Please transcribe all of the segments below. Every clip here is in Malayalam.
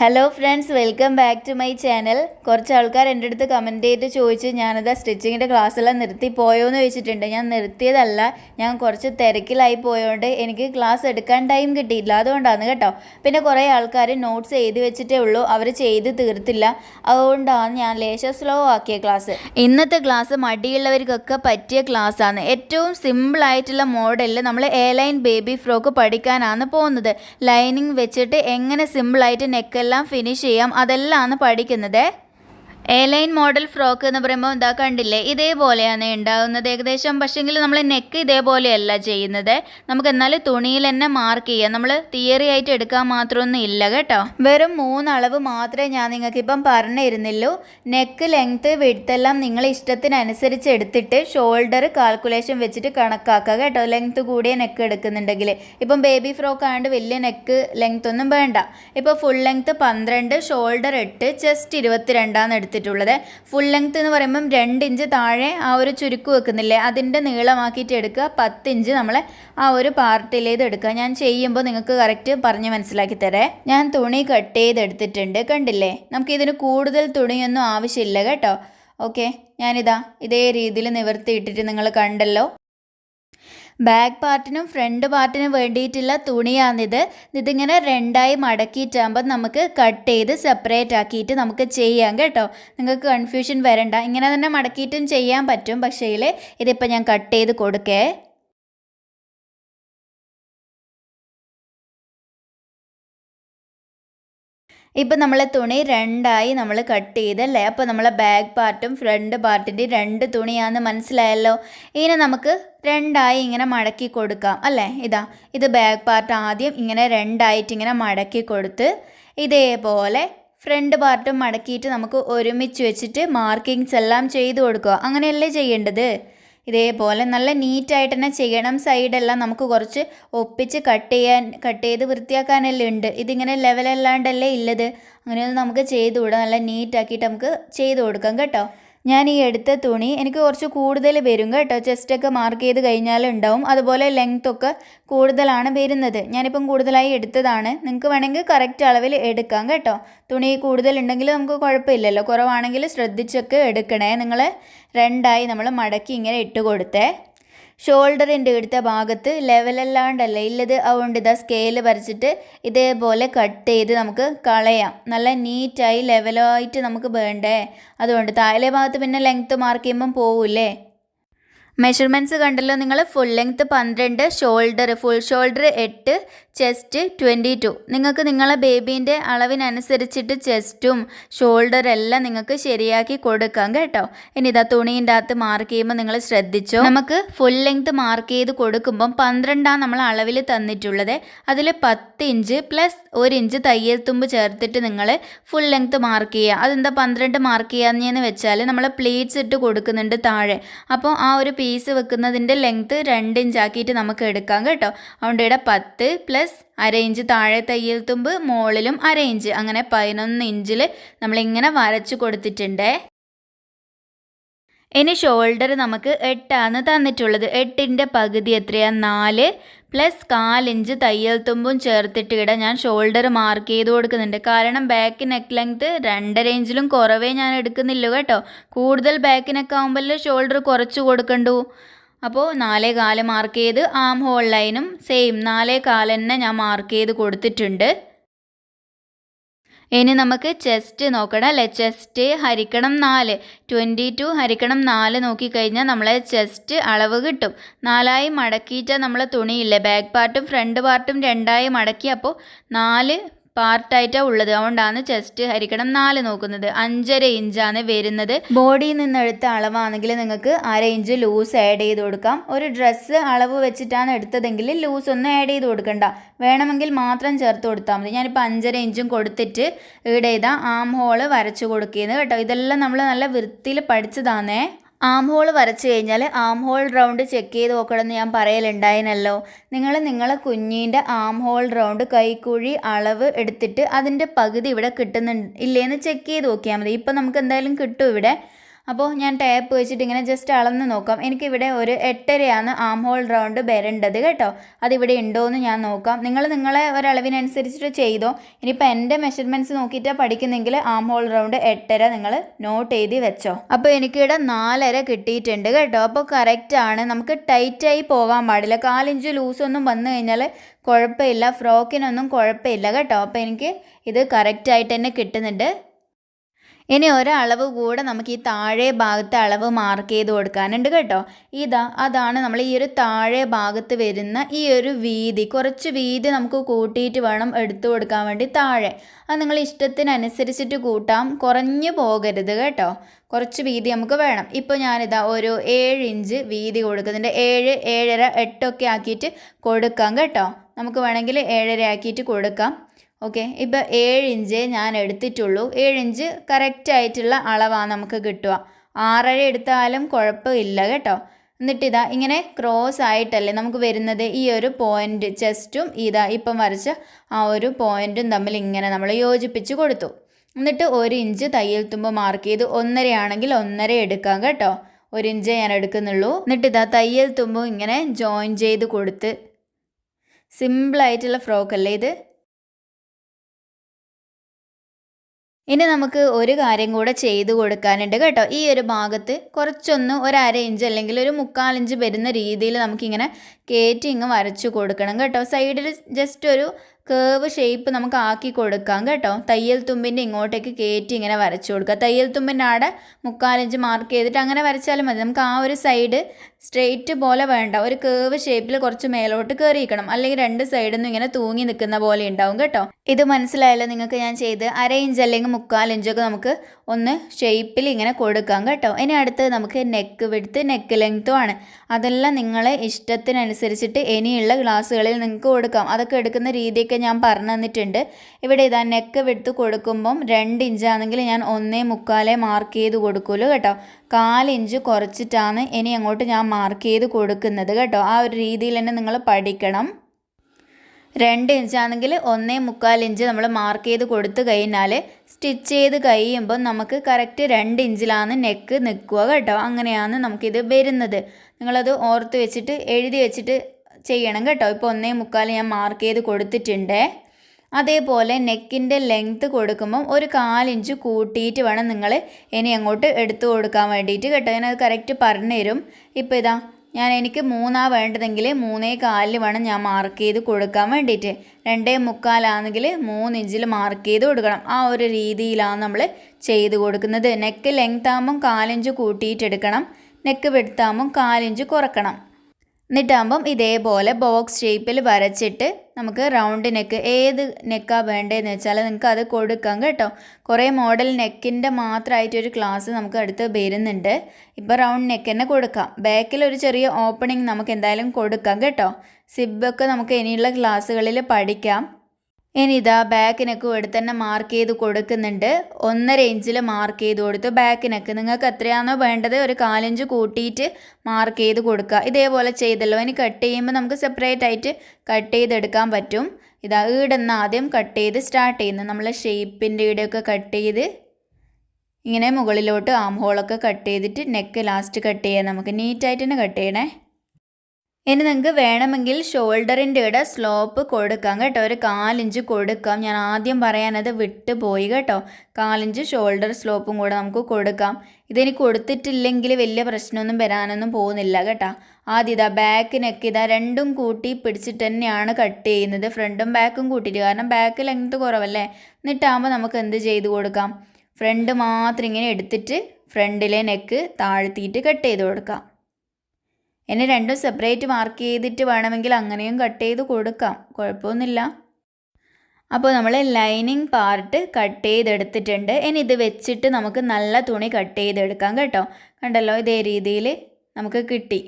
Hello friends welcome back to my channel കുറച്ച് ആൾക്കാർ എന്റെ അടുത്ത് കമന്റ് ചെയ്തിട്ട് ചോദിച്ച് ഞാനത് സ്റ്റിച്ചിങ്ങിന്റെ ക്ലാസ്സെല്ലാം നിർത്തി പോയോ എന്ന് ചോദിച്ചിട്ടുണ്ട്. ഞാൻ നിർത്തിയതല്ല. ഞാൻ കുറച്ച് തിരക്കിലായി പോയതുകൊണ്ട് എനിക്ക് ക്ലാസ് എടുക്കാൻ ടൈം കിട്ടിയില്ല അതുകൊണ്ടാണ് കേട്ടോ. പിന്നെ കുറേ ആൾക്കാർ നോട്ട്സ് എഴുതി വെച്ചിട്ടേ ഉള്ളൂ. അവർ ചെയ്ത് തീർത്തില്ല. അതുകൊണ്ടാണ് ഞാൻ ലേശം സ്ലോ ആക്കിയ ക്ലാസ് ഇന്നത്തെ ക്ലാസ് മടിയുള്ളവർക്കൊക്കെ പറ്റിയ ക്ലാസ്സാണ് ഏറ്റവും സിമ്പിളായിട്ടുള്ള മോഡലിൽ നമ്മൾ എ ലൈൻ ബേബി ഫ്രോക്ക് പഠിക്കാനാണ് പോകുന്നത്. ലൈനിങ് വെച്ചിട്ട് എങ്ങനെ സിമ്പിളായിട്ട് നെക്കെല്ലാം ഫിനിഷ് ചെയ്യാം. അതെല്ലാം ആണ് പഠിക്കുന്നത്. എ ലൈൻ മോഡൽ ഫ്രോക്ക് എന്ന് പറയുമ്പോൾ എന്താ കണ്ടില്ലേ? ഇതേപോലെയാണ് ഉണ്ടാകുന്നത് ഏകദേശം പക്ഷേങ്കിൽ നമ്മൾ നെക്ക് ഇതേപോലെയല്ല ചെയ്യുന്നത്. നമുക്ക് എന്നാൽ തുണിയിൽ തന്നെ മാർക്ക് ചെയ്യാം. നമ്മൾ തിയറി ആയിട്ട് എടുക്കാൻ മാത്രമൊന്നും ഇല്ല കേട്ടോ. വെറും മൂന്നളവ് മാത്രമേ ഞാൻ നിങ്ങൾക്ക് ഇപ്പം പറഞ്ഞിരുന്നുള്ളൂ. നെക്ക് ലെങ്ത്ത് വിടുത്തെല്ലാം നിങ്ങൾ ഇഷ്ടത്തിനനുസരിച്ച് എടുത്തിട്ട് ഷോൾഡർ കാൽക്കുലേഷൻ വെച്ചിട്ട് കണക്കാക്കുക കേട്ടോ. ലെങ്ത്ത് കൂടിയ നെക്ക് എടുക്കുന്നുണ്ടെങ്കിൽ ഇപ്പം ബേബി ഫ്രോക്ക് ആയതുകൊണ്ട് വലിയ നെക്ക് ലെങ്ത് ഒന്നും വേണ്ട. ഇപ്പോൾ ഫുൾ ലെങ്ത്ത് പന്ത്രണ്ട് ഷോൾഡർ എട്ട് ചെസ്റ്റ് ഇരുപത്തിരണ്ടാണ് എടുത്തിട്ടുള്ളത് ഫുൾ ലെങ്ത് എന്ന് പറയുമ്പം രണ്ട് ഇഞ്ച് താഴെ ആ ഒരു ചുരുക്ക് വെക്കുന്നില്ലേ? അതിന്റെ നീളമാക്കിയിട്ട് എടുക്കുക. പത്ത് ഇഞ്ച് നമ്മളെ ആ ഒരു പാർട്ടിലേത് എടുക്കുക. ഞാൻ ചെയ്യുമ്പോൾ നിങ്ങൾക്ക് കറക്റ്റ് പറഞ്ഞ് മനസ്സിലാക്കി തരാം. ഞാൻ തുണി കട്ട് ചെയ്തെടുത്തിട്ടുണ്ട്. കണ്ടില്ലേ? നമുക്ക് ഇതിന് കൂടുതൽ തുണിയൊന്നും ആവശ്യമില്ല കേട്ടോ. ഓക്കെ ഞാനിതാ ഇതേ രീതിയിൽ നിവർത്തിയിട്ടിട്ട് നിങ്ങൾ കണ്ടല്ലോ. ബാക്ക് പാർട്ടിനും ഫ്രണ്ട് പാർട്ടിനും വേണ്ടിയിട്ടുള്ള തുണിയാണിത്. ഇതിങ്ങനെ രണ്ടായി മടക്കിയിട്ടാകുമ്പോൾ നമുക്ക് കട്ട് ചെയ്ത് സെപ്പറേറ്റ് ആക്കിയിട്ട് നമുക്ക് ചെയ്യാം കേട്ടോ. നിങ്ങൾക്ക് കൺഫ്യൂഷൻ വരണ്ട. ഇങ്ങനെ തന്നെ മടക്കിയിട്ടും ചെയ്യാൻ പറ്റും. പക്ഷേ ഇതിപ്പോൾ ഞാൻ കട്ട് ചെയ്ത് കൊടുക്കേ. ഇപ്പം നമ്മൾ തുണി രണ്ടായി നമ്മൾ കട്ട് ചെയ്തല്ലേ? അപ്പോൾ നമ്മളെ ബാക്ക് പാർട്ടും ഫ്രണ്ട് പാർട്ടിന്റെ രണ്ട് തുണിയാണെന്ന് മനസ്സിലായല്ലോ? ഇനി നമുക്ക് രണ്ടായി ഇങ്ങനെ മടക്കി കൊടുക്കാം അല്ലേ? ഇതാ ഇത് ബാക്ക് പാർട്ട് ആദ്യം ഇങ്ങനെ രണ്ടായിട്ട് ഇങ്ങനെ മടക്കി കൊടുത്ത് ഇതേപോലെ ഫ്രണ്ട് പാർട്ടും മടക്കിയിട്ട് നമുക്ക് ഒരുമിച്ച് വെച്ചിട്ട് മാർക്കിങ്സ് എല്ലാം ചെയ്ത് കൊടുക്കുക. അങ്ങനെയല്ലേ ചെയ്യേണ്ടത്? ഇതേപോലെ നല്ല നീറ്റായിട്ട് തന്നെ ചെയ്യണം. സൈഡെല്ലാം നമുക്ക് കുറച്ച് ഒപ്പിച്ച് കട്ട് ചെയ്യാൻ കട്ട് ചെയ്ത് വൃത്തിയാക്കാനല്ലേ ഉണ്ട്. ഇതിങ്ങനെ ലെവലല്ലാണ്ടല്ലേ ഉള്ളത് അങ്ങനെയൊന്നും നമുക്ക് ചെയ്തുകൂടാ. നല്ല നീറ്റാക്കിയിട്ട് നമുക്ക് ചെയ്ത് കൊടുക്കാം കേട്ടോ. ഞാൻ ഈ എടുത്ത തുണി എനിക്ക് കുറച്ച് കൂടുതൽ വരും കേട്ടോ. ചെസ്റ്റൊക്കെ മാർക്ക് ചെയ്ത് കഴിഞ്ഞാൽ ഉണ്ടാവും. അതുപോലെ ലെങ്ത് ഒക്കെ കൂടുതലാണ് വരുന്നത്. ഞാനിപ്പം കൂടുതലായി എടുത്തതാണ്. നിങ്ങൾക്ക് വേണമെങ്കിൽ കറക്റ്റ് അളവിൽ എടുക്കാം കേട്ടോ. തുണി കൂടുതലുണ്ടെങ്കിൽ നമുക്ക് കുഴപ്പമില്ലല്ലോ. കുറവാണെങ്കിൽ ശ്രദ്ധിച്ചൊക്കെ എടുക്കണേ. നിങ്ങൾ രണ്ടായി നമ്മൾ മടക്കി ഇങ്ങനെ ഇട്ട് കൊടുത്തേ. ഷോൾഡറിന്റെ എടുത്ത ഭാഗത്ത് ലെവലല്ലാണ്ടല്ലേ ഇല്ലത് അതുകൊണ്ട് ഇതാ സ്കെയിൽ വരച്ചിട്ട് ഇതേപോലെ കട്ട് ചെയ്ത് നമുക്ക് കളയാം. നല്ല നീറ്റായി ലെവലായിട്ട് നമുക്ക് വേണ്ടേ? അതുകൊണ്ട് താഴെ ഭാഗത്ത് പിന്നെ ലെങ്ത്ത് മാർക്ക് ചെയ്യുമ്പം പോവില്ലേ? മെഷർമെന്റ്സ് കണ്ടല്ലോ? നിങ്ങൾ ഫുൾ ലെങ്ത്ത് പന്ത്രണ്ട് ഷോൾഡർ ഫുൾ ഷോൾഡർ എട്ട് ചെസ്റ്റ് ട്വന്റി ടു നിങ്ങൾക്ക് നിങ്ങളെ ബേബീന്റെ അളവിനനുസരിച്ചിട്ട് ചെസ്റ്റും ഷോൾഡർ എല്ലാം നിങ്ങൾക്ക് ശരിയാക്കി കൊടുക്കാം കേട്ടോ. ഇനി ഇതാ തുണീന്റെ അകത്ത് മാർക്ക് ചെയ്യുമ്പോൾ നിങ്ങൾ ശ്രദ്ധിച്ചോ? നമുക്ക് ഫുൾ ലെങ്ത്ത് മാർക്ക് ചെയ്ത് കൊടുക്കുമ്പം പന്ത്രണ്ടാണ് നമ്മൾ അളവിൽ തന്നിട്ടുള്ളത്. അതിൽ പത്ത് ഇഞ്ച് പ്ലസ് ഒരു ഇഞ്ച് തയ്യൽ തുമ്പ് ചേർത്തിട്ട് നിങ്ങൾ ഫുൾ ലെങ്ത്ത് മാർക്ക് ചെയ്യുക. അതെന്താ പന്ത്രണ്ട് മാർക്ക് ചെയ്യാന്ന് വെച്ചാൽ നമ്മൾ പ്ലീറ്റ്സ് ഇട്ട് കൊടുക്കുന്നുണ്ട് താഴെ. അപ്പോൾ ആ ഒരു പീസ് വെക്കുന്നതിന്റെ ലെങ്ത്ത് രണ്ട് ഇഞ്ചാക്കിയിട്ട് നമുക്ക് എടുക്കാം കേട്ടോ. അതുകൊണ്ട് ഇവിടെ പത്ത് പ്ലസ് അര ഇഞ്ച് താഴെ തയ്യൽ തുമ്പ് മുകളിലും അര ഇഞ്ച് അങ്ങനെ പതിനൊന്ന് ഇഞ്ചിൽ നമ്മളിങ്ങനെ വരച്ചു കൊടുത്തിട്ടുണ്ട്. ഇനി ഷോൾഡർ നമുക്ക് എട്ടാണ് തന്നിട്ടുള്ളത്. എട്ടിന്റെ പകുതി എത്രയാണ് നാല്. പ്ലസ് കാലിഞ്ച് തയ്യൽ തുമ്പും ചേർത്തിട്ട് ഇട ഞാൻ ഷോൾഡർ മാർക്ക് ചെയ്ത് കൊടുക്കുന്നുണ്ട്. കാരണം ബാക്ക് നെക്ക് ലെങ്ത് രണ്ടര ഇഞ്ചിലും കുറവേ ഞാൻ എടുക്കുന്നില്ല കേട്ടോ. കൂടുതൽ ബാക്ക് നെക്ക് ആകുമ്പോൾ ഷോൾഡർ കുറച്ച് കൊടുക്കണ്ടു? അപ്പോൾ നാലേ കാൽ മാർക്ക് ചെയ്ത് ആം ഹോൾ ലൈനും സെയിം നാലേ കാൽ തന്നെ ഞാൻ മാർക്ക് ചെയ്ത് കൊടുത്തിട്ടുണ്ട്. ഇനി നമുക്ക് ചെസ്റ്റ് നോക്കണം. അല്ലേ? ചെസ്റ്റ് ഹരിക്കണം നാല്. ട്വന്റി ടു ഹരിക്കണം നാല് നോക്കിക്കഴിഞ്ഞാൽ നമ്മളെ ചെസ്റ്റ് അളവ് കിട്ടും. നാലായി മടക്കിയിട്ട് നമ്മളെ തുണിയില്ലേ? ബാക്ക് പാർട്ടും ഫ്രണ്ട് പാർട്ടും രണ്ടായി മടക്കി. അപ്പോൾ നാല് പാർട്ടായിട്ടാണ് ഉള്ളത്. അതുകൊണ്ടാണ് ചെസ്റ്റ് ഹരിക്കണം നാല് നോക്കുന്നത്. അഞ്ചര ഇഞ്ചാണ് വരുന്നത്. ബോഡിയിൽ നിന്ന് എടുത്ത അളവാണെങ്കിൽ നിങ്ങൾക്ക് അര ഇഞ്ച് ലൂസ് ആഡ് ചെയ്ത് കൊടുക്കാം. ഒരു ഡ്രസ്സ് അളവ് വെച്ചിട്ടാണ് എടുത്തതെങ്കിൽ ലൂസ് ഒന്നും ആഡ് ചെയ്ത് കൊടുക്കണ്ട. വേണമെങ്കിൽ മാത്രം ചേർത്ത് കൊടുത്താൽ മതി. ഞാനിപ്പോൾ അഞ്ചര ഇഞ്ചും കൊടുത്തിട്ട് ഈടെ ചെയ്താൽ ആം ഹോൾ വരച്ചു കൊടുക്കുന്നത് കേട്ടോ. ഇതെല്ലാം നമ്മൾ നല്ല വൃത്തിയിൽ പഠിച്ചതാണേ ആം ഹോൾ വരച്ച് കഴിഞ്ഞാൽ ആം ഹോൾ റൗണ്ട് ചെക്ക് ചെയ്ത് നോക്കണമെന്ന് ഞാൻ പറയലുണ്ടായിനല്ലോ. നിങ്ങൾ നിങ്ങളെ കുഞ്ഞിന്റെ ആം ഹോൾ റൗണ്ട് കൈക്കുഴി അളവ് എടുത്തിട്ട് അതിന്റെ പകുതി ഇവിടെ കിട്ടുന്നുണ്ട് ഇല്ലേന്ന് ചെക്ക് ചെയ്ത് നോക്കിയാൽ മതി. ഇപ്പം നമുക്ക് എന്തായാലും കിട്ടും ഇവിടെ. അപ്പോൾ ഞാൻ ടാപ്പ് വെച്ചിട്ട് ഇങ്ങനെ ജസ്റ്റ് അളന്ന് നോക്കാം. എനിക്കിവിടെ ഒരു എട്ടരയാണ് ആം ഹോൾ റൗണ്ട് വരേണ്ടത് കേട്ടോ. അതിവിടെ ഉണ്ടോ എന്ന് ഞാൻ നോക്കാം. നിങ്ങൾ നിങ്ങളെ ഒരളവിനനുസരിച്ചിട്ട് ചെയ്തോ. ഇനിയിപ്പോൾ എന്റെ മെഷർമെന്റ്സ് നോക്കിയിട്ടാണ് പഠിക്കുന്നെങ്കിൽ ആം ഹോൾ റൗണ്ട് എട്ടര നിങ്ങൾ നോട്ട് എഴുതി വെച്ചോ. അപ്പോൾ എനിക്കിവിടെ നാലര കിട്ടിയിട്ടുണ്ട് കേട്ടോ. അപ്പോൾ കറക്റ്റാണ് നമുക്ക് ടൈറ്റായി പോകാൻ പാടില്ല. കാലിഞ്ച് ലൂസൊന്നും വന്നു കഴിഞ്ഞാൽ കുഴപ്പമില്ല. ഫ്രോക്കിനൊന്നും കുഴപ്പമില്ല കേട്ടോ. അപ്പോൾ എനിക്ക് ഇത് കറക്റ്റായിട്ട് തന്നെ കിട്ടുന്നുണ്ട്. ഇനി ഒരളവ് കൂടെ നമുക്ക് ഈ താഴെ ഭാഗത്തെ അളവ് മാർക്ക് ചെയ്ത് കൊടുക്കാനുണ്ട് കേട്ടോ. ഇതാ അതാണ് നമ്മൾ ഈ ഒരു താഴെ ഭാഗത്ത് വരുന്ന ഈ ഒരു വീതി. കുറച്ച് വീതി നമുക്ക് കൂട്ടിയിട്ട് വേണം എടുത്തു കൊടുക്കാൻ വേണ്ടി താഴെ. അത് നിങ്ങൾ ഇഷ്ടത്തിനനുസരിച്ചിട്ട് കൂട്ടാം. കുറഞ്ഞു പോകരുത് കേട്ടോ. കുറച്ച് വീതി നമുക്ക് വേണം. ഇപ്പോൾ ഞാനിതാ ഒരു ഏഴ് ഇഞ്ച് വീതി കൊടുക്കുന്നുണ്ട്. ഏഴ് ഏഴര എട്ടൊക്കെ ആക്കിയിട്ട് കൊടുക്കാം കേട്ടോ. നമുക്ക് വേണമെങ്കിൽ ഏഴര ആക്കിയിട്ട് കൊടുക്കാം. ഓക്കെ ഇപ്പോൾ ഏഴ് ഇഞ്ച് ഞാൻ എടുത്തിട്ടുള്ളൂ. ഏഴ് ഇഞ്ച് കറക്റ്റായിട്ടുള്ള അളവാണ് നമുക്ക് കിട്ടുക. ആറര എടുത്താലും കുഴപ്പമില്ല കേട്ടോ. എന്നിട്ട് ഇതാ ഇങ്ങനെ ക്രോസ് ആയിട്ടല്ലേ നമുക്ക് വരുന്നത് ഈ ഒരു പോയിന്റ് ചെസ്റ്റും ഇതാ ഇപ്പം വരച്ച ആ ഒരു പോയിന്റും തമ്മിൽ ഇങ്ങനെ നമ്മൾ യോജിപ്പിച്ച് കൊടുത്തു. എന്നിട്ട് ഒരു ഇഞ്ച് തയ്യൽ തുമ്പ് മാർക്ക് ചെയ്ത് ഒന്നരയാണെങ്കിൽ ഒന്നര എടുക്കാം കേട്ടോ. ഒരു ഇഞ്ച് ഞാൻ എടുക്കുന്നുള്ളൂ. എന്നിട്ട് ഇതാ തയ്യൽ തുമ്പും ഇങ്ങനെ ജോയിൻ ചെയ്ത് കൊടുത്ത്. സിമ്പിളായിട്ടുള്ള ഫ്രോക്കല്ലേ ഇത്? ഇനി നമുക്ക് ഒരു കാര്യം കൂടെ ചെയ്ത് കൊടുക്കാനുണ്ട് കേട്ടോ. ഈ ഒരു ഭാഗത്ത് കുറച്ചൊന്ന് ഒരു അര ഇഞ്ച് അല്ലെങ്കിൽ ഒരു മുക്കാൽ ഇഞ്ച് വരുന്ന രീതിയിൽ നമുക്കിങ്ങനെ കയറ്റി ഇങ്ങ് വരച്ചു കൊടുക്കണം കേട്ടോ. സൈഡിൽ ജസ്റ്റ് ഒരു കേവ് ഷേപ്പ് നമുക്ക് ആക്കി കൊടുക്കാം കേട്ടോ. തയ്യൽ തുമ്പിന്റെ ഇങ്ങോട്ടേക്ക് കയറ്റി ഇങ്ങനെ വരച്ചു കൊടുക്കുക. തയ്യൽ തുമ്പിന്റെ ആടെ മുക്കാലിഞ്ച് മാർക്ക് ചെയ്തിട്ട് അങ്ങനെ വരച്ചാലും മതി. നമുക്ക് ആ ഒരു സൈഡ് സ്ട്രെയിറ്റ് പോലെ വേണ്ട. ഒരു കേവ് ഷേപ്പിൽ കുറച്ച് മേലോട്ട് കയറിയിരിക്കണം അല്ലെങ്കിൽ രണ്ട് സൈഡിൽ നിന്നും ഇങ്ങനെ തൂങ്ങി നിൽക്കുന്ന പോലെ ഉണ്ടാവും കേട്ടോ. ഇത് മനസ്സിലായല്ലോ നിങ്ങൾക്ക് ഞാൻ ചെയ്ത്. അര ഇഞ്ച് അല്ലെങ്കിൽ മുക്കാൽ ഇഞ്ചൊക്കെ നമുക്ക് ഒന്ന് ഷേപ്പിൽ ഇങ്ങനെ കൊടുക്കാം കേട്ടോ. ഇനി അടുത്ത് നമുക്ക് നെക്ക് വിടുത്ത് നെക്ക് ലെങ്ത്തും ആണ്. അതെല്ലാം നിങ്ങളെ ഇഷ്ടത്തിനനുസരിച്ചിട്ട് ഇനിയുള്ള ഗ്ലാസ്സുകളിൽ നിങ്ങൾക്ക് കൊടുക്കാം. അതൊക്കെ എടുക്കുന്ന രീതിയൊക്കെ ഞാൻ പറഞ്ഞു തന്നിട്ടുണ്ട്. ഇവിടെ ഇതാ നെക്ക് വിടുത്ത് കൊടുക്കുമ്പം രണ്ട് ഇഞ്ചാണെങ്കിൽ ഞാൻ ഒന്നേ മുക്കാലേ മാർക്ക് ചെയ്ത് കൊടുക്കുമല്ലോ കേട്ടോ. കാലിഞ്ച് കുറച്ചിട്ടാണ് ഇനി അങ്ങോട്ട് ഞാൻ മാർക്ക് ചെയ്ത് കൊടുക്കുന്നത് കേട്ടോ. ആ ഒരു രീതിയിൽ തന്നെ നിങ്ങൾ പഠിക്കണം. രണ്ട് ഇഞ്ചാണെങ്കിൽ ഒന്നേ മുക്കാൽ ഇഞ്ച് നമ്മൾ മാർക്ക് ചെയ്ത് കൊടുത്തു കഴിഞ്ഞാൽ സ്റ്റിച്ച് ചെയ്ത് കഴിയുമ്പോൾ നമുക്ക് കറക്റ്റ് രണ്ട് ഇഞ്ചിലാണ് നെക്ക് നിൽക്കുക കേട്ടോ. അങ്ങനെയാണ് നമുക്കിത് വരുന്നത്. നിങ്ങളത് ഓർത്ത് വെച്ചിട്ട് എഴുതി വെച്ചിട്ട് ചെയ്യണം കേട്ടോ. ഇപ്പോൾ ഒന്നേ മുക്കാൽ ഞാൻ മാർക്ക് ചെയ്ത് കൊടുത്തിട്ടുണ്ട്. അതേപോലെ നെക്കിന്റെ ലെങ്ത്ത് കൊടുക്കുമ്പം ഒരു കാലിഞ്ച് കൂട്ടിയിട്ട് വേണം നിങ്ങൾ ഇനി അങ്ങോട്ട് എടുത്തു കൊടുക്കാൻ വേണ്ടിയിട്ട് കേട്ടോ. ഞാനത് കറക്റ്റ് പറഞ്ഞു തരും ഇപ്പോൾ ഇതാ ഞാൻ എനിക്ക് മൂന്നാ വേണ്ടതെങ്കിൽ മൂന്നേ കാലിൽ വേണം ഞാൻ മാർക്ക് ചെയ്ത് കൊടുക്കാൻ വേണ്ടിയിട്ട്. രണ്ടേ മുക്കാലാണെങ്കിൽ മൂന്നിഞ്ചിൽ മാർക്ക് ചെയ്ത് കൊടുക്കണം. ആ ഒരു രീതിയിലാണ് നമ്മൾ ചെയ്ത് കൊടുക്കുന്നത്. നെക്ക് ലെങ്ത് ആകുമ്പം കാലിഞ്ച് കൂട്ടിയിട്ടെടുക്കണം നെക്ക് വെടുത്താകുമ്പം കാലിഞ്ച് കുറക്കണം. എന്നിട്ടാകുമ്പം ഇതേപോലെ ബോക്സ് ഷേപ്പിൽ വരച്ചിട്ട് നമുക്ക് റൗണ്ട് നെക്ക് ഏത് നെക്കാണ് വേണ്ടതെന്ന് വെച്ചാൽ നിങ്ങൾക്ക് അത് കൊടുക്കാം കേട്ടോ. കുറേ മോഡൽ നെക്കിന്റെ മാത്രമായിട്ടൊരു ക്ലാസ് നമുക്ക് അടുത്ത് വരുന്നുണ്ട്. ഇപ്പോൾ റൗണ്ട് നെക്ക് തന്നെ കൊടുക്കാം. ബാക്കിൽ ഒരു ചെറിയ ഓപ്പണിങ് നമുക്ക് എന്തായാലും കൊടുക്കാം കേട്ടോ. സിബൊക്കെ നമുക്ക് ഇനിയുള്ള ക്ലാസ്സുകളിൽ പഠിക്കാം. ഇനി ഇതാ ബാക്ക് നെക്ക് ഇവിടെ തന്നെ മാർക്ക് ചെയ്ത് കൊടുക്കുന്നുണ്ട്. ഒന്നര ഇഞ്ചിൽ മാർക്ക് ചെയ്ത് കൊടുത്തു. ബാക്കിനൊക്കെ നെക്ക് നിങ്ങൾക്ക് എത്രയാണോ വേണ്ടത് ഒരു കാലിഞ്ച് കൂട്ടിയിട്ട് മാർക്ക് ചെയ്ത് കൊടുക്കുക. ഇതേപോലെ ചെയ്തല്ലോ. ഇനി കട്ട് ചെയ്യുമ്പോൾ നമുക്ക് സെപ്പറേറ്റ് ആയിട്ട് കട്ട് ചെയ്തെടുക്കാൻ പറ്റും. ഇതാ ഈടുന്ന ആദ്യം കട്ട് ചെയ്ത് സ്റ്റാർട്ട് ചെയ്യുന്നത് നമ്മൾ ഷേപ്പിന്റെ ഈടെയൊക്കെ കട്ട് ചെയ്ത് ഇങ്ങനെ മുകളിലോട്ട് ആം ഹോളൊക്കെ കട്ട് ചെയ്തിട്ട് നെക്ക് ലാസ്റ്റ് കട്ട് ചെയ്യാം. നമുക്ക് നീറ്റായിട്ട് തന്നെ കട്ട് ചെയ്യണേ. ഇനി നിങ്ങൾക്ക് വേണമെങ്കിൽ ഷോൾഡറിന്റെ ഇവിടെ സ്ലോപ്പ് കൊടുക്കാം കേട്ടോ. ഒരു കാലിഞ്ച് കൊടുക്കാം. ഞാൻ ആദ്യം പറയാനത് വിട്ട് പോയി കേട്ടോ. കാലിഞ്ച് ഷോൾഡർ സ്ലോപ്പും കൂടെ നമുക്ക് കൊടുക്കാം. ഇതിനി കൊടുത്തിട്ടില്ലെങ്കിൽ വലിയ പ്രശ്നമൊന്നും വരാനൊന്നും പോകുന്നില്ല കേട്ടോ. ആദ്യം ഇതാ ബാക്ക് നെക്ക് ഇതാ രണ്ടും കൂട്ടി പിടിച്ചിട്ട് തന്നെയാണ് കട്ട് ചെയ്യുന്നത്. ഫ്രണ്ടും ബാക്കും കൂട്ടിയിട്ട്. കാരണം ബാക്ക് ലെങ്ത് കുറവല്ലേ? എന്നിട്ടാകുമ്പോൾ നമുക്ക് എന്ത് ചെയ്ത് കൊടുക്കാം? ഫ്രണ്ട് മാത്രം ഇങ്ങനെ എടുത്തിട്ട് ഫ്രണ്ടിലെ നെക്ക് താഴ്ത്തിയിട്ട് കട്ട് ചെയ്ത് കൊടുക്കാം. ഇനി രണ്ടും സെപ്പറേറ്റ് മാർക്ക് ചെയ്തിട്ട് വേണമെങ്കിൽ അങ്ങനെയും കട്ട് ചെയ്ത് കൊടുക്കാം. കുഴപ്പമൊന്നുമില്ല. അപ്പോൾ നമ്മൾ ലൈനിങ് പാർട്ട് കട്ട് ചെയ്തെടുത്തിട്ടുണ്ട്. ഇനി ഇത് വെച്ചിട്ട് നമുക്ക് നല്ല തുണി കട്ട് ചെയ്തെടുക്കാം കേട്ടോ. കണ്ടല്ലോ ഇതേ രീതിയിൽ നമുക്ക് കിട്ടി.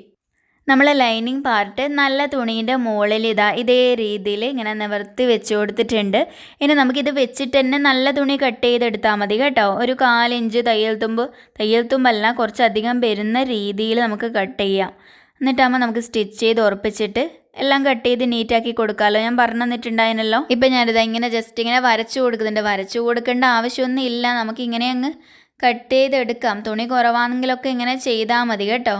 നമ്മളെ ലൈനിങ് പാർട്ട് നല്ല തുണീന്റെ മുകളിൽ ഇതാ ഇതേ രീതിയിൽ ഇങ്ങനെ നിവർത്തി വെച്ച് കൊടുത്തിട്ടുണ്ട്. ഇനി നമുക്കിത് വെച്ചിട്ട് തന്നെ നല്ല തുണി കട്ട് ചെയ്തെടുത്താൽ മതി കേട്ടോ. ഒരു കാലിഞ്ച് തയ്യൽ തുമ്പ് തയ്യൽ തുമ്പല്ല കുറച്ചധികം വരുന്ന രീതിയിൽ നമുക്ക് കട്ട് ചെയ്യാം. എന്നിട്ടാകുമ്പോൾ നമുക്ക് സ്റ്റിച്ച് ചെയ്ത് ഉറപ്പിച്ചിട്ട് എല്ലാം കട്ട് ചെയ്ത് നീറ്റാക്കി കൊടുക്കാമല്ലോ ഞാൻ പറഞ്ഞു തന്നിട്ടുണ്ടായിരുന്നല്ലോ ഇപ്പം ഞാനിത് ഇങ്ങനെ ജസ്റ്റ് ഇങ്ങനെ വരച്ചു കൊടുക്കുന്നുണ്ട്. വരച്ചു കൊടുക്കേണ്ട ആവശ്യമൊന്നും ഇല്ല. നമുക്ക് ഇങ്ങനെ അങ്ങ് കട്ട് ചെയ്തെടുക്കാം. തുണി കുറവാണെങ്കിലൊക്കെ ഇങ്ങനെ ചെയ്താൽ മതി കേട്ടോ.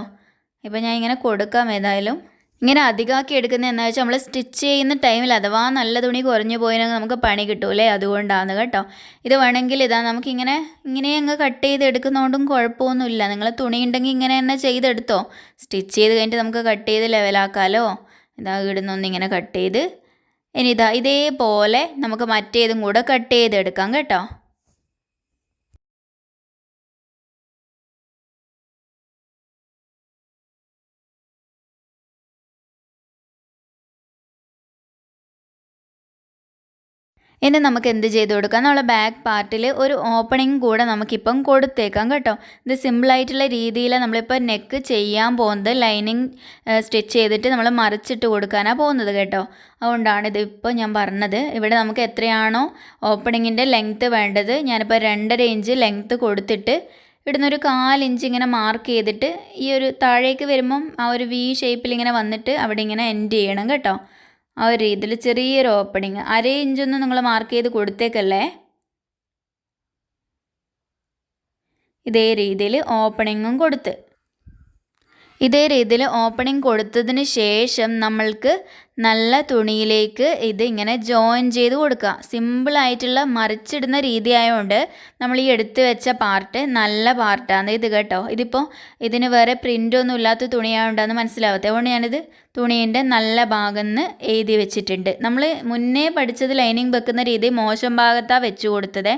ഇപ്പം ഞാൻ ഇങ്ങനെ കൊടുക്കാം ഏതായാലും. ഇങ്ങനെ അധികമാക്കി എടുക്കുന്നത് എന്താ വെച്ചാൽ നമ്മൾ സ്റ്റിച്ച് ചെയ്യുന്ന ടൈമിൽ അഥവാ നല്ല തുണി കുറഞ്ഞു പോയിരുന്നെങ്കിൽ നമുക്ക് പണി കിട്ടൂലേ? അതുകൊണ്ടാണ് കേട്ടോ. ഇത് വേണമെങ്കിൽ ഇതാ നമുക്കിങ്ങനെ ഇങ്ങനെ അങ്ങ് കട്ട് ചെയ്ത് എടുക്കുന്നതുകൊണ്ടും കുഴപ്പമൊന്നുമില്ല. നിങ്ങൾ തുണി ഉണ്ടെങ്കിൽ ഇങ്ങനെ തന്നെ ചെയ്തെടുത്തോ. സ്റ്റിച്ച് ചെയ്ത് കഴിഞ്ഞിട്ട് നമുക്ക് കട്ട് ചെയ്ത് ലെവലാക്കാമല്ലോ ഇതാ ഇടുന്നൊന്ന് ഇങ്ങനെ കട്ട് ചെയ്ത് ഇനി ഇതാ ഇതേപോലെ നമുക്ക് മറ്റേതും കൂടെ കട്ട് ചെയ്തെടുക്കാം കേട്ടോ. ഇനി നമുക്ക് എന്ത് ചെയ്ത് കൊടുക്കാം? നമ്മളെ ബാക്ക് പാർട്ടിൽ ഒരു ഓപ്പണിംഗ് കൂടെ നമുക്കിപ്പം കൊടുത്തേക്കാം കേട്ടോ. ഇത് സിമ്പിളായിട്ടുള്ള രീതിയിൽ നമ്മളിപ്പോൾ നെക്ക് ചെയ്യാൻ പോകുന്നത്. ലൈനിങ് സ്റ്റിച്ച് ചെയ്തിട്ട് നമ്മൾ മറിച്ചിട്ട് കൊടുക്കാനാണ് പോകുന്നത് കേട്ടോ. അതുകൊണ്ടാണ് ഇത് ഇപ്പോൾ ഞാൻ പറഞ്ഞത്. ഇവിടെ നമുക്ക് എത്രയാണോ ഓപ്പണിങ്ങിന്റെ ലെങ്ത്ത് വേണ്ടത്. ഞാനിപ്പോൾ രണ്ടര ഇഞ്ച് ലെങ്ത്ത് കൊടുത്തിട്ട് ഇടുന്നൊരു കാലിഞ്ച് ഇങ്ങനെ മാർക്ക് ചെയ്തിട്ട് ഈ ഒരു താഴേക്ക് വരുമ്പം ആ ഒരു വി ഷേപ്പിൽ ഇങ്ങനെ വന്നിട്ട് അവിടെ ഇങ്ങനെ എൻഡ് ചെയ്യണം കേട്ടോ. ആ ഒരു രീതിയിൽ ചെറിയൊരു ഓപ്പണിങ് അര ഇഞ്ചൊന്നും നിങ്ങൾ മാർക്ക് ചെയ്ത് കൊടുത്തേക്കല്ലേ? ഇതേ രീതിയിൽ ഓപ്പണിങ്ങും കൊടുത്ത്. ഇതേ രീതിയിൽ ഓപ്പണിംഗ് കൊടുത്തതിന് ശേഷം നമ്മൾക്ക് നല്ല തുണിയിലേക്ക് ഇത് ഇങ്ങനെ ജോയിൻ ചെയ്ത് കൊടുക്കുക. സിമ്പിളായിട്ടുള്ള മറിച്ചിടുന്ന രീതി ആയതുകൊണ്ട് നമ്മൾ ഈ എടുത്തു വെച്ച പാർട്ട് നല്ല പാർട്ടാണ് ഇത് കേട്ടോ. ഇതിപ്പോൾ ഇതിന് വേറെ പ്രിന്റൊന്നും ഇല്ലാത്ത തുണിയായതുകൊണ്ടാണ് മനസ്സിലാവാത്തത് അതുകൊണ്ട് ഞാനിത് തുണീന്റെ നല്ല ഭാഗം എന്ന് എഴുതി വെച്ചിട്ടുണ്ട്. നമ്മൾ മുന്നേ പഠിച്ചത് ലൈനിങ് വെക്കുന്ന രീതി മോശം ഭാഗത്താണ് വെച്ച് കൊടുത്തത്.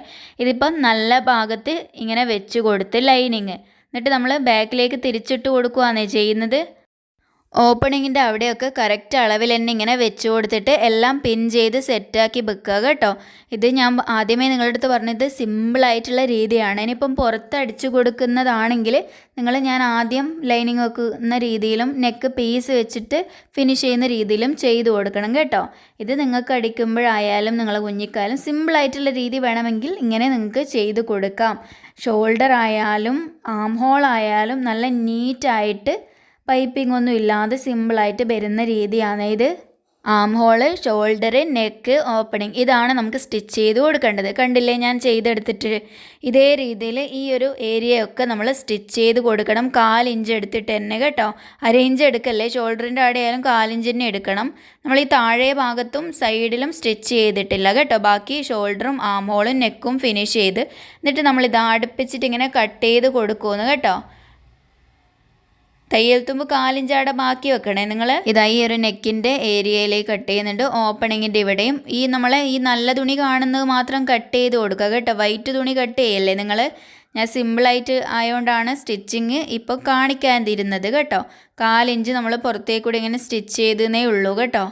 ഇതിപ്പം നല്ല ഭാഗത്ത് ഇങ്ങനെ വെച്ച് കൊടുത്ത് ലൈനിങ് എന്നിട്ട് നമ്മൾ ബാക്കിലേക്ക് തിരിച്ചിട്ട് കൊടുക്കുകയാണ് ചെയ്യുന്നത്. ഓപ്പണിങ്ങിന്റെ അവിടെയൊക്കെ കറക്റ്റ് അളവിൽ തന്നെ ഇങ്ങനെ വെച്ച് കൊടുത്തിട്ട് എല്ലാം പിൻ ചെയ്ത് സെറ്റാക്കി വെക്കുക കേട്ടോ. ഇത് ഞാൻ ആദ്യമേ നിങ്ങളുടെ അടുത്ത് പറഞ്ഞത് സിമ്പിളായിട്ടുള്ള രീതിയാണ്. ഇനിയിപ്പം പുറത്ത് അടിച്ചു കൊടുക്കുന്നതാണെങ്കിൽ നിങ്ങൾ ഞാൻ ആദ്യം ലൈനിങ് വെക്കുന്ന രീതിയിലും നെക്ക് പീസ് വെച്ചിട്ട് ഫിനിഷ് ചെയ്യുന്ന രീതിയിലും ചെയ്തു കൊടുക്കണം കേട്ടോ. ഇത് നിങ്ങൾക്ക് അടിക്കുമ്പോഴായാലും നിങ്ങളെ കുഞ്ഞിക്കാലും സിമ്പിളായിട്ടുള്ള രീതി വേണമെങ്കിൽ ഇങ്ങനെ നിങ്ങൾക്ക് ചെയ്ത് കൊടുക്കാം. ഷോൾഡർ ആയാലും ആം ഹോൾ ആയാലും നല്ല നീറ്റായിട്ട് പൈപ്പിംഗ് ഒന്നും ഇല്ലാതെ സിമ്പിളായിട്ട് വരുന്ന രീതിയാണ്. ഇത് arm hole shoulder neck opening. ഇതാണ് നമുക്ക് സ്റ്റിച്ച് ചെയ്ത് കൊടുക്കേണ്ടത്. കണ്ടില്ലേ ഞാൻ ചെയ്തെടുത്തിട്ട്. ഇതേ രീതിയിൽ ഈ ഒരു ഏരിയയൊക്കെ നമ്മൾ സ്റ്റിച്ച് ചെയ്ത് കൊടുക്കണം. കാലിഞ്ച് എടുത്തിട്ട് തന്നെ കേട്ടോ. അര ഇഞ്ച് എടുക്കല്ലേ? ഷോൾഡറിന്റെ അവിടെ ആയാലും കാലിഞ്ച് തന്നെ എടുക്കണം. നമ്മൾ ഈ താഴെ ഭാഗത്തും സൈഡിലും സ്റ്റിച്ച് ചെയ്തിട്ടില്ല കേട്ടോ. ബാക്കി ഷോൾഡറും ആം ഹോളും നെക്കും ഫിനിഷ് ചെയ്ത്. എന്നിട്ട് നമ്മളിത് അടുപ്പിച്ചിട്ട് ഇങ്ങനെ കട്ട് ചെയ്ത് കൊടുക്കുമെന്ന് കേട്ടോ. തയ്യൽ തുമ്പ് കാലിഞ്ചാട ബാക്കി വെക്കണേ നിങ്ങൾ ഇതാ ഈ ഒരു നെക്കിന്റെ ഏരിയയിലേക്ക് കട്ട് ചെയ്യുന്നുണ്ട്. ഓപ്പണിങ്ങിന്റെ ഇവിടെയും. ഈ നമ്മളെ ഈ നല്ല തുണി കാണുന്നത് മാത്രം കട്ട് ചെയ്ത് കൊടുക്കുക കേട്ടോ. വൈറ്റ് തുണി കട്ട് ചെയ്യല്ലേ നിങ്ങൾ ഞാൻ സിമ്പിളായിട്ട് ആയതുകൊണ്ടാണ് സ്റ്റിച്ചിങ് ഇപ്പോൾ കാണിക്കാൻ തിരുന്നത് കേട്ടോ. കാലിഞ്ച് നമ്മൾ പുറത്തേക്കൂടെ ഇങ്ങനെ സ്റ്റിച്ച് ചെയ്തേ ഉള്ളൂ കേട്ടോ.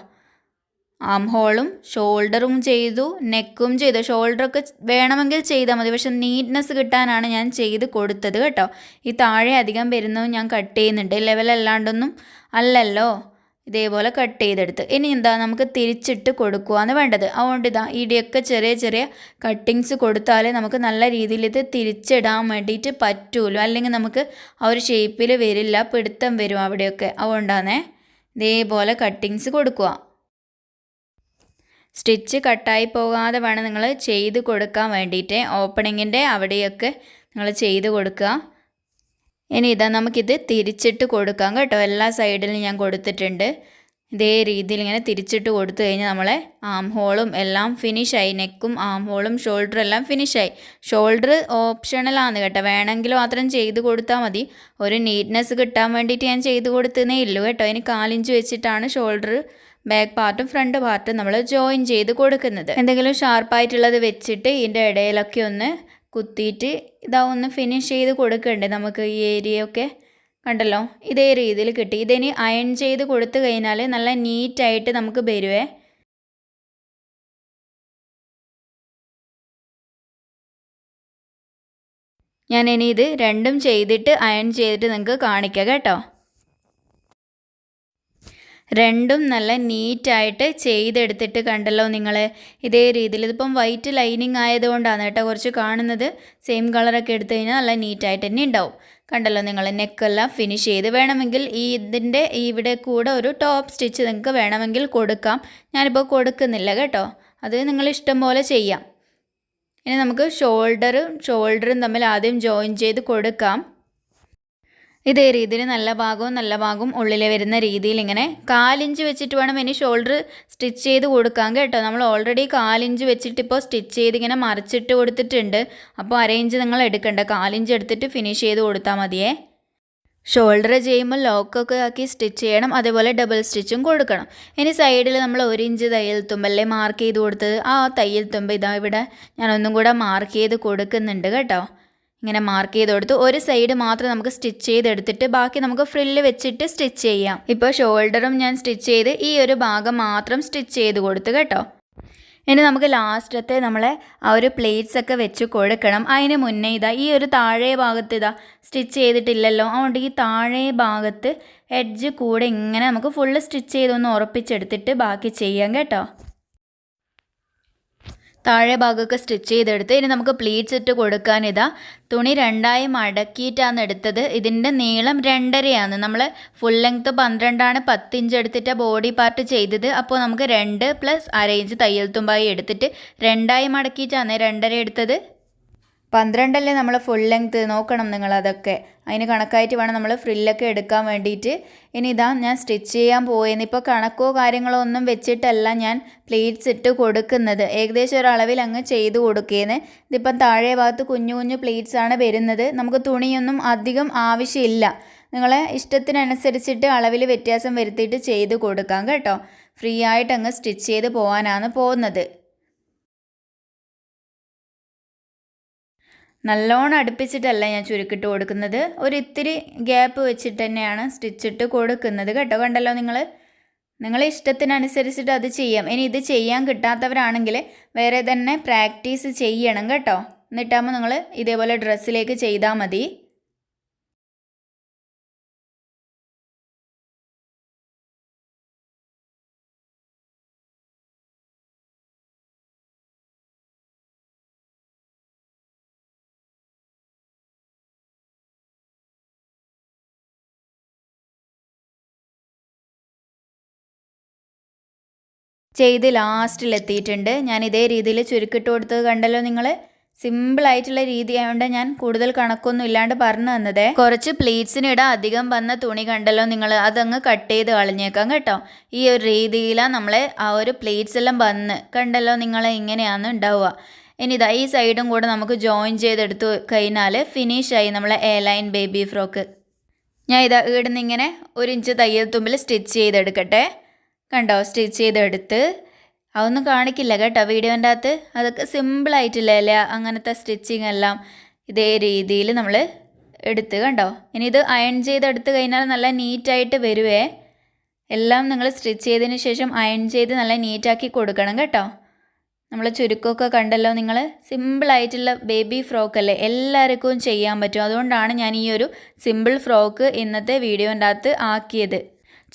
ആം ഹോളും ഷോൾഡറും ചെയ്തു നെക്കും ചെയ്തു. ഷോൾഡറൊക്കെ വേണമെങ്കിൽ ചെയ്താൽ മതി പക്ഷെ നീറ്റ്നെസ് കിട്ടാനാണ് ഞാൻ ചെയ്ത് കൊടുത്തത് കേട്ടോ. ഈ താഴെ അധികം വരുന്നതും ഞാൻ കട്ട് ചെയ്യുന്നുണ്ട്. ലെവലല്ലാണ്ടൊന്നും അല്ലല്ലോ. ഇതേപോലെ കട്ട് ചെയ്തെടുത്ത്. ഇനി എന്താ നമുക്ക് തിരിച്ചിട്ട് കൊടുക്കുകയാണ് വേണ്ടത്. അതുകൊണ്ട് ഇതാ ഇടിയൊക്കെ ചെറിയ ചെറിയ കട്ടിങ്സ് കൊടുത്താൽ നമുക്ക് നല്ല രീതിയിൽ ഇത് തിരിച്ചിടാൻ വേണ്ടിയിട്ട് പറ്റുമല്ലോ അല്ലെങ്കിൽ നമുക്ക് ആ ഒരു ഷേപ്പിൽ വരില്ല പിടുത്തം വരും അവിടെയൊക്കെ. അതുകൊണ്ടാണേ ഇതേപോലെ കട്ടിങ്സ് കൊടുക്കുക സ്റ്റിച്ച് കട്ടായി പോകാതെ വേണം നിങ്ങൾ ചെയ്ത് കൊടുക്കാൻ വേണ്ടിയിട്ട്. ഓപ്പണിങ്ങിന്റെ അവിടെയൊക്കെ നിങ്ങൾ ചെയ്ത് കൊടുക്കുക. ഇനി ഇതാ നമുക്കിത് തിരിച്ചിട്ട് കൊടുക്കാം കേട്ടോ. എല്ലാ സൈഡിലും ഞാൻ കൊടുത്തിട്ടുണ്ട്. ഇതേ രീതിയിൽ ഇങ്ങനെ തിരിച്ചിട്ട് കൊടുത്തു കഴിഞ്ഞാൽ നമ്മളെ ആം ഹോളും എല്ലാം ഫിനിഷായി നെക്കും ആം ഹോളും ഷോൾഡറും എല്ലാം ഫിനിഷായി ഷോൾഡർ ഓപ്ഷണലാണ് കേട്ടോ. വേണമെങ്കിൽ മാത്രം ചെയ്ത് കൊടുത്താൽ മതി. ഒരു നീറ്റ്നെസ് കിട്ടാൻ വേണ്ടിയിട്ട് ഞാൻ ചെയ്ത് കൊടുത്തതേ ഇല്ലു കേട്ടോ. ഇനി കാലിഞ്ച് വെച്ചിട്ടാണ് ഷോൾഡർ ബാക്ക് പാർട്ടും ഫ്രണ്ട് പാർട്ടും നമ്മൾ ജോയിൻ ചെയ്ത് കൊടുക്കുന്നത്. എന്തെങ്കിലും ഷാർപ്പായിട്ടുള്ളത് വെച്ചിട്ട് ഇതിന്റെ ഇടയിലൊക്കെ ഒന്ന് കുത്തിയിട്ട് ഇതാ ഒന്ന് ഫിനിഷ് ചെയ്ത് കൊടുക്കണ്ടേ? നമുക്ക് ഈ ഏരിയ ഒക്കെ കണ്ടല്ലോ? ഇതേ രീതിയിൽ കിട്ടി. ഇതിനി അയൺ ചെയ്ത് കൊടുത്തു കഴിഞ്ഞാൽ നല്ല നീറ്റായിട്ട് നമുക്ക് വരുവേ. ഞാൻ ഇനി ഇത് രണ്ടും ചെയ്തിട്ട് അയൺ ചെയ്തിട്ട് നിങ്ങൾക്ക് കാണിക്കാം കേട്ടോ. രണ്ടും നല്ല നീറ്റായിട്ട് ചെയ്തെടുത്തിട്ട് കണ്ടല്ലോ നിങ്ങൾ ഇതേ രീതിയിൽ ഇതിപ്പം വൈറ്റ് ലൈനിങ് ആയതുകൊണ്ടാണ് കേട്ടോ കുറച്ച് കാണുന്നത്. സെയിം കളറൊക്കെ എടുത്തു കഴിഞ്ഞാൽ നല്ല നീറ്റായിട്ട് തന്നെ ഉണ്ടാവും. കണ്ടല്ലോ നിങ്ങൾ നെക്കെല്ലാം ഫിനിഷ് ചെയ്ത് വേണമെങ്കിൽ ഈ ഇതിന്റെ ഇവിടെ കൂടെ ഒരു ടോപ്പ് സ്റ്റിച്ച് നിങ്ങൾക്ക് വേണമെങ്കിൽ കൊടുക്കാം. ഞാനിപ്പോൾ കൊടുക്കുന്നില്ല കേട്ടോ. അത് നിങ്ങൾ ഇഷ്ടം പോലെ ചെയ്യാം. ഇനി നമുക്ക് ഷോൾഡറും ഷോൾഡറും തമ്മിൽ ആദ്യം ജോയിൻ ചെയ്ത് കൊടുക്കാം. ഇതേ രീതിയിൽ നല്ല ഭാഗവും നല്ല ഭാഗവും ഉള്ളിൽ വരുന്ന രീതിയിൽ ഇങ്ങനെ കാലിഞ്ച് വെച്ചിട്ട് വേണം ഇനി ഷോൾഡർ സ്റ്റിച്ച് ചെയ്ത് കൊടുക്കാൻ കേട്ടോ. നമ്മൾ ഓൾറെഡി കാലിഞ്ച് വെച്ചിട്ട് ഇപ്പോൾ സ്റ്റിച്ച് ചെയ്ത് ഇങ്ങനെ മറിച്ചിട്ട് കൊടുത്തിട്ടുണ്ട്. അപ്പോൾ അരയിഞ്ച് നിങ്ങൾ എടുക്കണ്ട. കാലിഞ്ച് എടുത്തിട്ട് ഫിനിഷ് ചെയ്ത് കൊടുത്താൽ മതിയേ. ഷോൾഡർ ചെയ്യുമ്പോൾ ലോക്കൊക്കെ ആക്കി സ്റ്റിച്ച് ചെയ്യണം. അതേപോലെ ഡബിൾ സ്റ്റിച്ചും കൊടുക്കണം. ഇനി സൈഡിൽ നമ്മൾ ഒരു ഇഞ്ച് തയ്യൽ തുമ്പല്ലേ മാർക്ക് ചെയ്ത് കൊടുത്തത്? ആ തയ്യൽ തുമ്പ് ഇതാ ഇവിടെ ഞാനൊന്നും കൂടെ മാർക്ക് ചെയ്ത് കൊടുക്കുന്നുണ്ട് കേട്ടോ. ഇങ്ങനെ മാർക്ക് ചെയ്ത് കൊടുത്തു ഒരു സൈഡ് മാത്രം നമുക്ക് സ്റ്റിച്ച് ചെയ്തെടുത്തിട്ട് ബാക്കി നമുക്ക് ഫ്രില്ല് വെച്ചിട്ട് സ്റ്റിച്ച് ചെയ്യാം. ഇപ്പോൾ ഷോൾഡറും ഞാൻ സ്റ്റിച്ച് ചെയ്ത് ഈ ഒരു ഭാഗം മാത്രം സ്റ്റിച്ച് ചെയ്ത് കൊടുത്തു കേട്ടോ. ഇനി നമുക്ക് ലാസ്റ്റത്തെ നമ്മളെ ആ ഒരു പ്ലേറ്റ്സ് ഒക്കെ വെച്ച് കൊടുക്കണം. അതിന് മുന്നേ ഇതാ ഈ ഒരു താഴെ ഭാഗത്ത് ഇതാ സ്റ്റിച്ച് ചെയ്തിട്ടില്ലല്ലോ. അതുകൊണ്ട് ഈ താഴെ ഭാഗത്ത് എഡ്ജ് കൂടെ ഇങ്ങനെ നമുക്ക് ഫുള്ള് സ്റ്റിച്ച് ചെയ്തൊന്ന് ഉറപ്പിച്ചെടുത്തിട്ട് ബാക്കി ചെയ്യാം കേട്ടോ. താഴെ ഭാഗമൊക്കെ സ്റ്റിച്ച് ചെയ്തെടുത്ത് ഇനി നമുക്ക് പ്ലീറ്റ്സ് ഇട്ട് കൊടുക്കാൻ ഇതാ തുണി രണ്ടായി മടക്കിയിട്ടാണ് എടുത്തത്. ഇതിന്റെ നീളം രണ്ടരയാണ്. നമ്മൾ ഫുൾ ലെങ്ത്ത് പന്ത്രണ്ടാണ് പത്ത് ഇഞ്ച് എടുത്തിട്ട് ബോഡി പാർട്ട് ചെയ്തത്. അപ്പോൾ നമുക്ക് രണ്ട് പ്ലസ് അര ഇഞ്ച് തയ്യൽ തുമ്പായി എടുത്തിട്ട് രണ്ടായി മടക്കിയിട്ടാണ് രണ്ടര എടുത്തത്. പന്ത്രണ്ടല്ലേ നമ്മൾ ഫുൾ ലെങ്ത് നോക്കണം നിങ്ങൾ അതൊക്കെ. അതിന് കണക്കായിട്ട് വേണം നമ്മൾ ഫ്രില്ലൊക്കെ എടുക്കാൻ വേണ്ടിയിട്ട്. ഇനി ഇതാ ഞാൻ സ്റ്റിച്ച് ചെയ്യാൻ പോയെന്ന്. ഇപ്പോൾ കണക്കോ കാര്യങ്ങളോ ഒന്നും വെച്ചിട്ടല്ല ഞാൻ പ്ലേറ്റ്സ് ഇട്ട് കൊടുക്കുന്നത്. ഏകദേശം ഒരളവിൽ അങ്ങ് ചെയ്ത് കൊടുക്കുകയെന്ന് ഇതിപ്പം താഴെ ഭാഗത്ത് കുഞ്ഞു കുഞ്ഞു പ്ലേറ്റ്സ് ആണ് വരുന്നത്. നമുക്ക് തുണിയൊന്നും അധികം ആവശ്യമില്ല. നിങ്ങളെ ഇഷ്ടത്തിനനുസരിച്ചിട്ട് അളവിൽ വ്യത്യാസം വരുത്തിയിട്ട് ചെയ്ത് കൊടുക്കാം കേട്ടോ. ഫ്രീ ആയിട്ട് അങ്ങ് സ്റ്റിച്ച് ചെയ്ത് പോകാനാണ് പോകുന്നത്. നല്ലോണം അടുപ്പിച്ചിട്ടല്ല ഞാൻ ചുരുക്കിട്ട് കൊടുക്കുന്നത്. ഒരു ഇത്തിരി ഗ്യാപ്പ് വെച്ചിട്ട് തന്നെയാണ് സ്റ്റിച്ചിട്ട് കൊടുക്കുന്നത് കേട്ടോ. കണ്ടല്ലോ നിങ്ങൾ? നിങ്ങളെ ഇഷ്ടത്തിനനുസരിച്ചിട്ട് അത് ചെയ്യാം. ഇനി ഇത് ചെയ്യാൻ കിട്ടാത്തവരാണെങ്കിൽ വേറെ തന്നെ പ്രാക്ടീസ് ചെയ്യണം കേട്ടോ. എന്നിട്ടാകുമ്പോൾ നിങ്ങൾ ഇതേപോലെ ഡ്രസ്സിലേക്ക് ചെയ്താൽ മതി. ചെയ്ത് ലാസ്റ്റിലെത്തിയിട്ടുണ്ട്. ഞാൻ ഇതേ രീതിയിൽ ചുരുക്കിട്ട് കൊടുത്തത് കണ്ടല്ലോ നിങ്ങൾ സിമ്പിളായിട്ടുള്ള രീതി ആയതുകൊണ്ട് ഞാൻ കൂടുതൽ കണക്കൊന്നും ഇല്ലാണ്ട് പറഞ്ഞു തന്നത്. കുറച്ച് പ്ലീറ്റ്സിനിട അധികം വന്ന തുണി കണ്ടല്ലോ നിങ്ങൾ അതങ്ങ് കട്ട് ചെയ്ത് കളഞ്ഞേക്കാം കേട്ടോ. ഈ ഒരു രീതിയിലാണ് നമ്മളെ ആ ഒരു പ്ലീറ്റ്സ് എല്ലാം വന്ന് കണ്ടല്ലോ നിങ്ങൾ ഇങ്ങനെയാണ് ഉണ്ടാവുക ഇനി ഇതാ ഈ സൈഡും കൂടെ നമുക്ക് ജോയിൻ ചെയ്തെടുത്തു കഴിഞ്ഞാൽ ഫിനിഷായി നമ്മളെ എ ലൈൻ ബേബി ഫ്രോക്ക് ഞാൻ ഇതാ ഇവിടുന്ന് ഇങ്ങനെ ഒരു ഇഞ്ച് തയ്യൽ തുമ്പിൽ സ്റ്റിച്ച് ചെയ്തെടുക്കട്ടെ. കണ്ടോ? സ്റ്റിച്ച് ചെയ്തെടുത്ത്. അതൊന്നും കാണിക്കില്ല കേട്ടോ വീഡിയോന്റെ അകത്ത് അതൊക്കെ സിമ്പിളായിട്ടില്ല അല്ലേ അങ്ങനത്തെ സ്റ്റിച്ചിങ് എല്ലാം ഇതേ രീതിയിൽ നമ്മൾ എടുത്ത് കണ്ടോ? ഇനി ഇത് അയൺ ചെയ്തെടുത്ത് കഴിഞ്ഞാൽ നല്ല നീറ്റായിട്ട് വരുവേ. എല്ലാം നിങ്ങൾ സ്റ്റിച്ച് ചെയ്തതിന് ശേഷം അയൺ ചെയ്ത് നല്ല നീറ്റാക്കി കൊടുക്കണം കേട്ടോ. നമ്മൾ ചുരുക്കമൊക്കെ കണ്ടല്ലോ നിങ്ങൾ. സിമ്പിളായിട്ടുള്ള ബേബി ഫ്രോക്ക് അല്ലേ എല്ലാവർക്കും ചെയ്യാൻ പറ്റും. അതുകൊണ്ടാണ് ഞാൻ ഈ ഒരു സിമ്പിൾ ഫ്രോക്ക് ഇന്നത്തെ വീഡിയോന്റെ അകത്ത് ആക്കിയത്.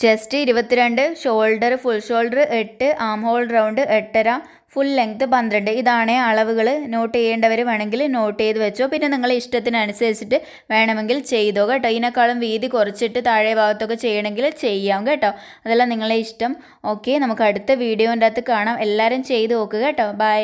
ചെസ്റ്റ് ഇരുപത്തിരണ്ട് ഷോൾഡർ ഫുൾ ഷോൾഡർ എട്ട് ആം ഹോൾ റൗണ്ട് എട്ടര ഫുൾ ലെങ്ത് പന്ത്രണ്ട്. ഇതാണ് അളവുകൾ നോട്ട് ചെയ്യേണ്ടവർ വേണമെങ്കിൽ നോട്ട് ചെയ്ത് വെച്ചോ. പിന്നെ നിങ്ങളെ ഇഷ്ടത്തിനനുസരിച്ചിട്ട് വേണമെങ്കിൽ ചെയ്തോ കേട്ടോ. ഇതിനേക്കാളും വീതി കുറച്ചിട്ട് താഴെ ഭാഗത്തൊക്കെ ചെയ്യണമെങ്കിൽ ചെയ്യാം കേട്ടോ. അതെല്ലാം നിങ്ങളെ ഇഷ്ടം. ഓക്കെ നമുക്ക് അടുത്ത വീഡിയോന്റെ അകത്ത് കാണാം. എല്ലാവരും ചെയ്ത് നോക്കുക കേട്ടോ. ബൈ